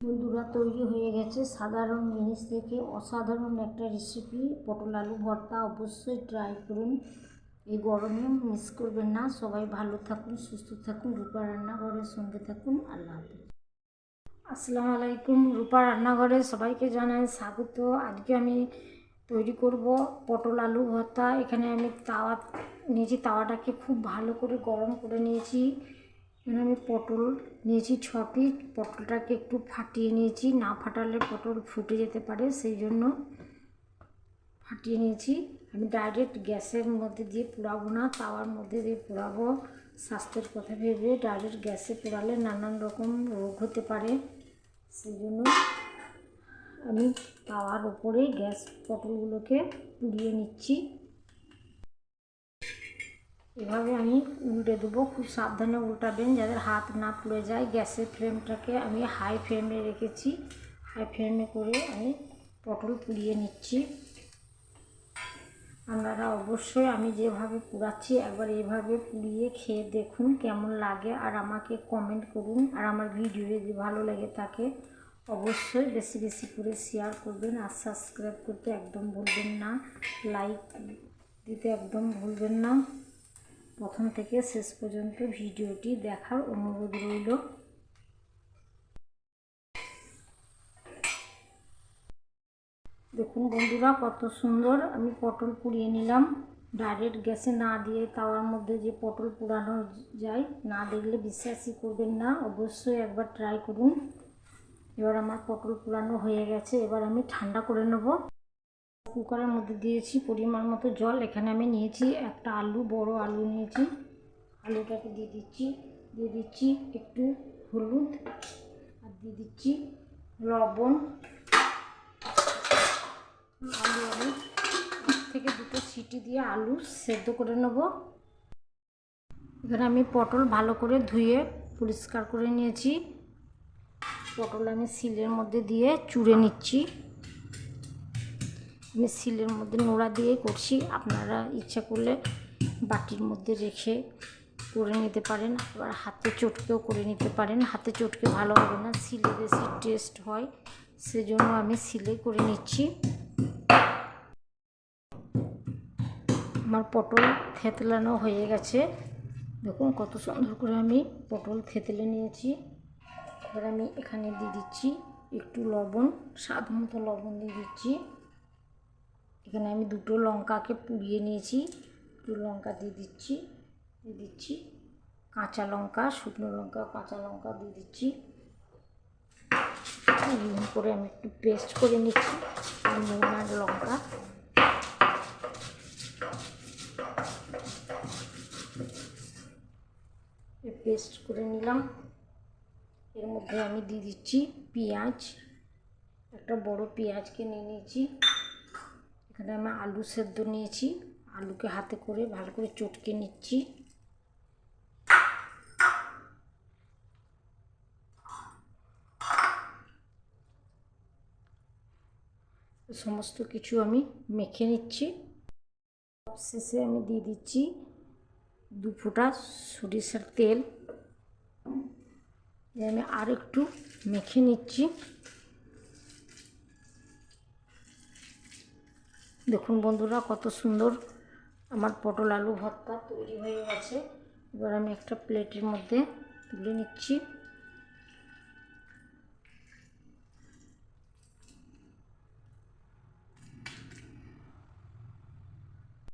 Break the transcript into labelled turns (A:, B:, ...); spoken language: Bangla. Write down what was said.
A: বন্ধুরা, তৈরি হয়ে গেছে সাধারণ জিনিস থেকে অসাধারণ একটা রেসিপি পটল আলু ভর্তা অবশ্যই ট্রাই করুন। এই গরমে মিস করবেন না। সবাই ভালো থাকুন, সুস্থ থাকুন। রূপা রান্নাঘরের সঙ্গে থাকুন। আল্লাহ হাফিজ। আসসালামু আলাইকুম, রূপা রান্নাঘরে সবাইকে জানাই স্বাগত। আজকে আমি তৈরি করব পটল আলু ভর্তা। এখানে আমি তাওয়া নিয়েছি তাওয়াটাকে খুব ভালো করে গরম করে নিয়েছি। এখানে আমি পটল নিয়েছি ছ পিস। পটলটাকে একটু ফাটিয়ে নিয়েছি। না ফাটালে পটল ফুটে যেতে পারে, সেই জন্য ফাটিয়ে নিয়েছি। আমি ডাইরেক্ট গ্যাসের মধ্যে দিয়ে পোড়াবো না, তাওয়ার মধ্যে দিয়ে পোড়াবো। স্বাস্থ্যের কথা ভেবে ডাইরেক্ট গ্যাসে পোড়ালে নানান রকম রোগ হতে পারে, সেই জন্য আমি তাওয়ার উপরেই গ্যাস পটলগুলোকে পুড়িয়ে নিচ্ছি। এভাবে আমি উল্টে দেবো। খুব সাবধানে উল্টাবেন যাদের হাত না পুড়ে যায়। গ্যাসের ফ্লেমটাকে আমি হাই ফ্লেমে রেখেছি। হাই ফ্লেমে করে আমি পটল পুড়িয়ে নিচ্ছি। আপনারা অবশ্যই আমি যেভাবে পুড়াচ্ছি একবার এইভাবে পুড়িয়ে খেয়ে দেখুন কেমন লাগে আর আমাকে কমেন্ট করুন। আর আমার ভিডিও যদি ভালো লেগে থাকে, অবশ্যই বেশি বেশি করে শেয়ার করবেন। আর সাবস্ক্রাইব করতে একদম ভুলবেন না। লাইক দিতে একদম ভুলবেন না। প্রথম থেকে শেষ পর্যন্ত ভিডিওটি দেখার অনুরোধ রইল। দেখুন বন্ধুরা, কত সুন্দর। আমি পটল পুড়িয়ে নিলাম। ডাইরেক্ট গ্যাসে না দিয়ে তাওয়ার মধ্যে যে পটল পোড়ানো যায়, না দেখলে বিশ্বাসই করবেন না। অবশ্যই একবার ট্রাই করুন। এবার আমার পটল পোড়ানো হয়ে গেছে। এবার আমি ঠান্ডা করে নেব। কুকারের মধ্যে দিয়েছি পরিমাণ মতো জল। এখানে আমি নিয়েছি একটা আলু, বড় আলু নিয়েছি। আলুটাকে দিয়ে দিচ্ছি দিয়ে দিচ্ছি একটু হলুদ আর দিয়ে দিচ্ছি লবণ। আলু আলু থেকে দুটো সিটি দিয়ে আলু সেদ্ধ করে নেব। এখানে আমি পটল ভালো করে ধুয়ে পরিষ্কার করে নিয়েছি। পটল আমি সিলের মধ্যে দিয়ে চুড়ে নিচ্ছি। সিলের মধ্যে নোড়া দিয়ে করছি। আপনারা ইচ্ছা করলে বাটির মধ্যে রেখে করে নিতে পারেন, আবার হাতে চটকেও করে নিতে পারেন। হাতে চটকে ভালো হবে না, সিলে বেশি টেস্ট হয়, সেজন্য আমি সিলে করে নিচ্ছি। আমার পটল থেতলানো হয়ে গেছে। দেখুন কত সুন্দর করে আমি পটল থেতলে নিয়েছি। এবার আমি এখানে দিয়ে দিচ্ছি একটু লবণ, স্বাদ মতো লবণ দিয়ে দিচ্ছি। এখানে আমি দুটো লঙ্কাকে পুড়িয়ে নিয়েছি। দুটো লঙ্কা দিয়ে দিচ্ছি দিয়ে দিচ্ছি। কাঁচা লঙ্কা, শুকনো লঙ্কা, কাঁচা লঙ্কা দিয়ে দিচ্ছি। এরকম করে আমি একটু পেস্ট করে নিচ্ছি, নুন আর লঙ্কা। পেস্ট করে নিলাম। এর মধ্যে আমি দিয়ে দিচ্ছি পেঁয়াজ। একটা বড় পেঁয়াজকে নিয়ে নিয়েছি। এখানে আমি আলু সেদ্ধ নিয়েছি। আলুকে হাতে করে ভালো করে চটকে নিচ্ছি। সমস্ত কিছু আমি মেখে নিচ্ছি। শেষে আমি দিয়ে দিচ্ছি দু ফোঁটা সরিষার তেল। আমি আর একটু মেখে নিচ্ছি। দেখুন বন্ধুরা, কত সুন্দর আমার পটল আলু ভর্তা তৈরি হয়ে গেছে। এবার আমি একটা প্লেটের মধ্যে তুলে নিচ্ছি।